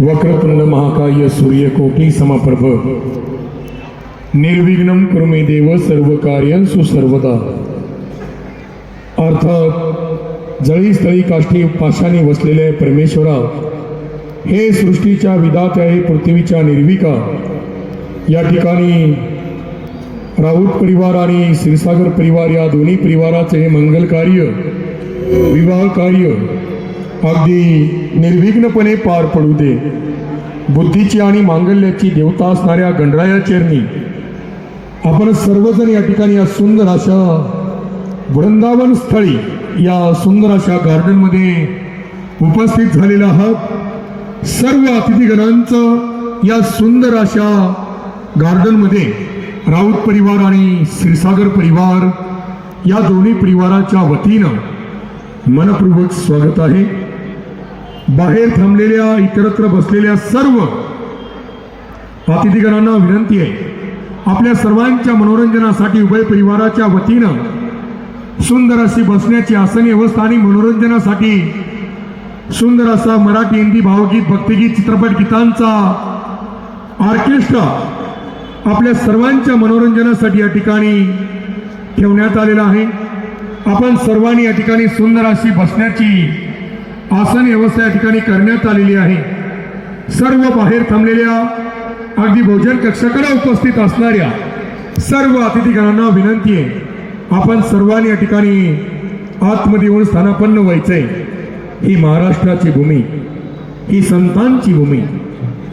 वक्रतुंड महाकाय सूर्यकोटी समप्रभ. निर्विघ्न कृमे देव सर्व कार्य सुसर्वदा. अर्थात जळी स्थळी काष्टी पाशाने वसलेले परमेश्वरा हे सृष्टीच्या विधाते हे पृथ्वीच्या निर्विका. या ठिकाणी राऊत परिवार आणि क्षीरसागर परिवार या दोन्ही परिवाराचे हे मंगल कार्य विवाह कार्य अगदी निर्विघ्नपणे पार पडू दे. बुद्धीची आणि मांगल्याची देवता असणाऱ्या गणराया चरणी. आपण सर्वजण या ठिकाणी या सुंदर अशा वृंदावन स्थळी या सुंदर अशा गार्डनमध्ये उपस्थित झालेला आहात. सर्व अतिथीगणांचं या सुंदर अशा गार्डनमध्ये राऊत परिवार आणि श्रीसागर परिवार या दोन्ही परिवाराच्या वतीनं मनपूर्वक स्वागत आहे. बाहेर थांबलेल्या इतरत्र बसलेल्या सर्व अतिथीगणांना विनंती आहे. आपल्या सर्वांच्या मनोरंजनासाठी उभय परिवाराच्या वतीनं सुंदर अशी बसण्याची आसनी व्यवस्था आणि मनोरंजनासाठी सुंदर असा मराठी हिंदी भावगीत भक्तिगीत चित्रपट गीतांचा ऑर्केस्ट्रा आपल्या सर्वांच्या मनोरंजनासाठी या ठिकाणी ठेवण्यात आलेला आहे. आपण सर्वांनी या ठिकाणी सुंदर अशी बसण्याची आसन व्यवस्था या ठिकाणी करण्यात आलेली आहे. सर्व बाहेर थांबलेल्या अगदी भोजन कक्षाकडे उपस्थित असणाऱ्या सर्व अतिथीगणांना विनंती आहे आपण सर्वांनी या ठिकाणी आतमध्ये येऊन स्थानापन्न व्हायचंय. ही महाराष्ट्राची भूमी ही संतांची भूमी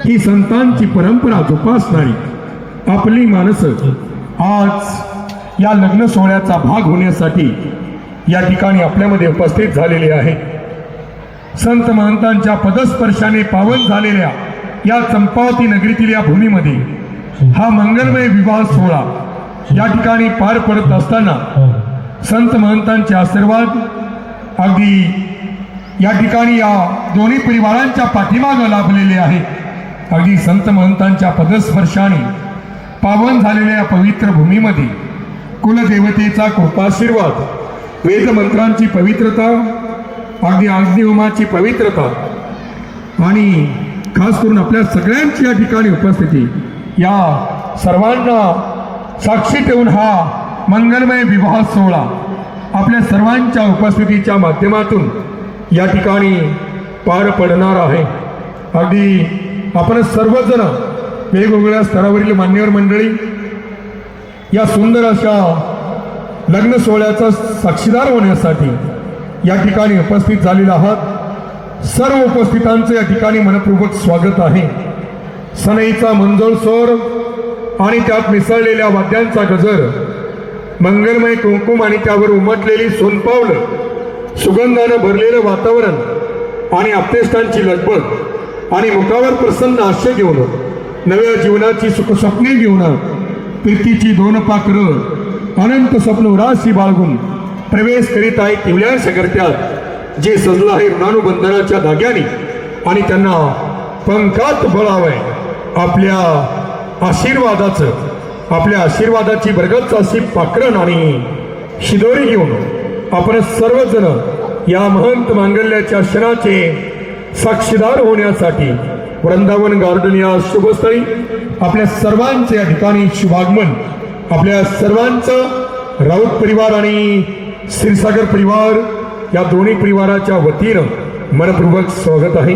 ही संतांची परंपरा जोपासणारी आपली माणसं आज या लग्न सोहळ्याचा भाग होण्यासाठी या ठिकाणी आपल्यामध्ये उपस्थित झालेली आहे संत महंतांच्या पदस्पर्शाने पावन झालेल्या या चंपावती नगरीतील या भूमीमध्ये हा मंगलमय विवाह सोहळा या ठिकाणी पार पडत असताना संत महंतांचे आशीर्वाद अगदी या ठिकाणी या दोन्ही परिवारांच्या पाठीमागं लाभलेले आहे. अगदी संत महंतांच्या पदस्पर्शाने पावन झालेल्या या पवित्र भूमीमध्ये कुलदेवतेचा कृपाशीर्वाद वेदमंत्रांची पवित्रता अगदी अग्निहोमाची पवित्रता आणि खास करून आपल्या सगळ्यांची या ठिकाणी उपस्थिती या सर्वांना साक्षी ठेवून हा मंगलमय विवाह सोहळा आपल्या सर्वांच्या उपस्थितीच्या माध्यमातून या ठिकाणी पार पडणार आहे. अगदी आपण सर्वजण वेगवेगळ्या स्तरावरील मान्यवर मंडळी या सुंदर अशा लग्न सोहळ्याचा साक्षीदार होण्यासाठी या ठिकाणी उपस्थित झालेला आहात. सर्व उपस्थितांचे या ठिकाणी मनपूर्वक स्वागत आहे. सनईचा मंजोळ स्वर आणि त्यात मिसळलेल्या वाद्यांचा गजर मंगलमय कुंकुम आणि त्यावर उमटलेली सोनपावलं सुगंधानं भरलेलं वातावरण आणि आपतेष्टांची लगबग आणि मुखावर प्रसन्न हास्य घेऊन नव्या जीवनाची सुखस्वप्ने घेऊन प्रीतीची दोन पाखरं अनंत स्वप्न राशी बाळगून प्रवेश करीत आहे तिवल्या सगरत्यात जे सजलं आहे ऋणानुबंधनाच्या धाग्याने आणि त्यांना पंखात बळावंय आपल्या आशीर्वादाचं आपल्या आशीर्वादाची बरगतचं अशी पाखरण आणि शिदोरी घेऊन आपण सर्वजण या महंत मांगल्याच्या क्षणाचे साक्षीदार होण्यासाठी वृंदावन गार्डन या शुभस्थळी आपल्या सर्वांचे या ठिकाणी शुभागमन आपल्या सर्वांचं राऊत परिवार आणि क्षीरसागर परिवार या दोन्ही परिवाराच्या वतीनं मनपूर्वक स्वागत आहे.